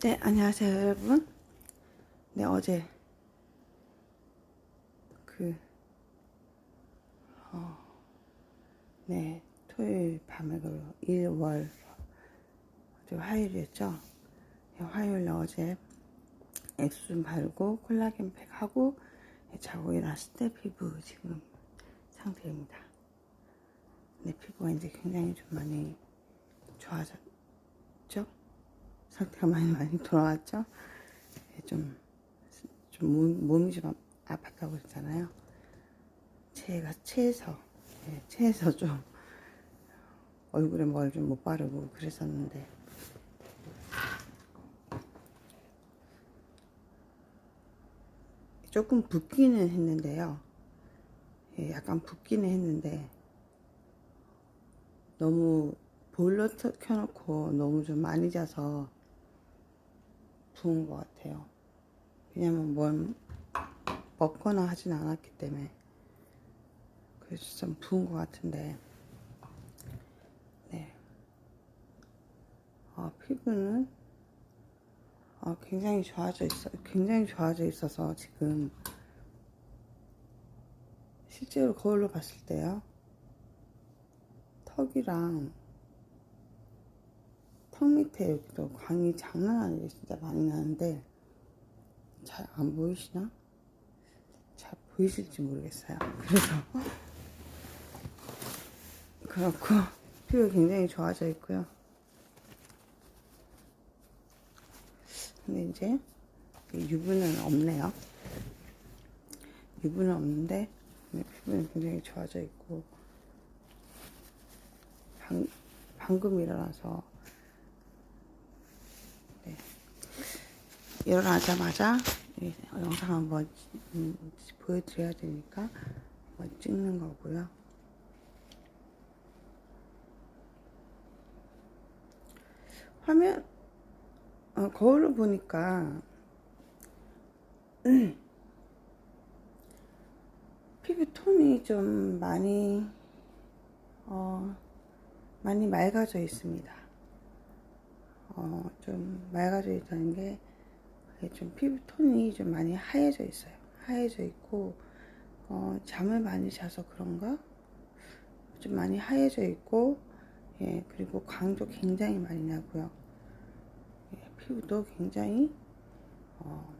네, 안녕하세요, 여러분. 네, 어제 그, 어, 네, 토요일 밤에 그 1월, 어제 화요일이었죠? 네, 화요일 날 어제 엑스좀 바르고 콜라겐 팩 하고 네, 자고 일어났을 때 피부 지금 상태입니다. 내 피부가 이제 굉장히 좀 많이 좋아졌죠? 상태가 많이 많이 돌아왔죠? 예, 좀, 좀 몸, 몸이 좀 아- 아팠다고 그랬잖아요. 체가 체해서, 예, 체해서 좀 얼굴에 뭘 좀 못 바르고 그랬었는데 조금 붓기는 했는데요. 예, 약간 붓기는 했는데 너무 보일러 켜- 켜놓고 너무 좀 많이 자서 부은 것 같아요. 왜냐면 뭘 먹거나 하진 않았기 때문에. 그래서 좀 부은 것 같은데. 네. 어, 피부는? 어, 굉장히 좋아져 있어 굉장히 좋아져 있어서 지금 실제로 거울로 봤을 때요. 턱이랑 턱 밑에 여기도 광이 장난 아니게 진짜 많이 나는데 잘 안 보이시나? 잘 보이실지 모르겠어요. 그래서 그렇고 피부가 굉장히 좋아져 있고요. 근데 이제 유분은 없네요. 유분은 없는데 네, 피부는 굉장히 좋아져 있고 방, 방금 일어나서 일어나자마자 예, 영상 한번 음, 보여드려야 되니까 한번 찍는 거고요. 화면 어, 거울로 보니까 음, 피부 톤이 좀 많이 어, 많이 맑아져 있습니다. 어, 좀 맑아져 있다는 게 좀 피부 톤이 좀 많이 하얘져 있어요. 하얘져 있고 어, 잠을 많이 자서 그런가 좀 많이 하얘져 있고 예 그리고 광도 굉장히 많이 나고요. 예, 피부도 굉장히 어,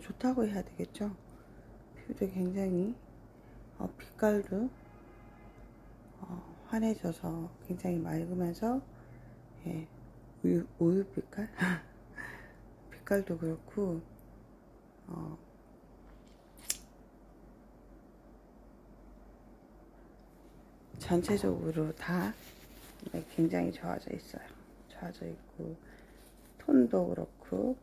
좋다고 해야 되겠죠. 피부도 굉장히 어, 빛깔도 어, 환해져서 굉장히 맑으면서 예, 우유, 우유 빛깔? 빛깔도 그렇고 어, 전체적으로 다 네, 굉장히 좋아져 있어요. 좋아져 있고 톤도 그렇고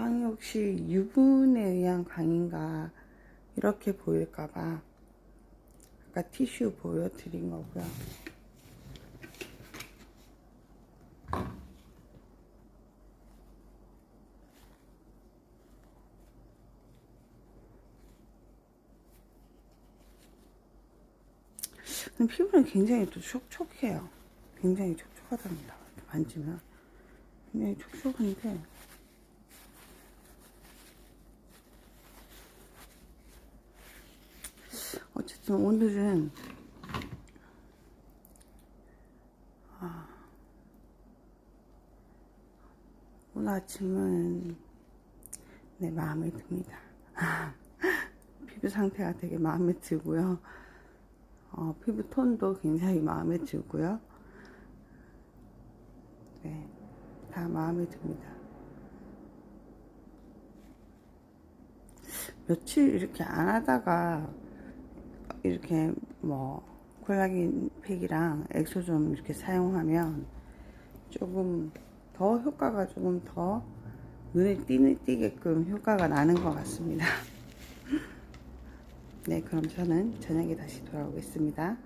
광이 혹시 유분에 의한 광인가 이렇게 보일까봐 아까 티슈 보여드린 거고요. 피부는 굉장히 또 촉촉해요. 굉장히 촉촉하답니다. 만지면 굉장히 촉촉한데 어쨌든 오늘은 아, 오늘 아침은 내 마음에 듭니다. 피부 상태가 되게 마음에 들고요. 어, 피부 톤도 굉장히 마음에 들고요. 네, 다 마음에 듭니다. 며칠 이렇게 안 하다가 이렇게 뭐 콜라겐 팩이랑 엑소 좀 이렇게 사용하면 조금 더 효과가 조금 더 눈에 띄게끔 효과가 나는 것 같습니다. 네, 그럼 저는 저녁에 다시 돌아오겠습니다.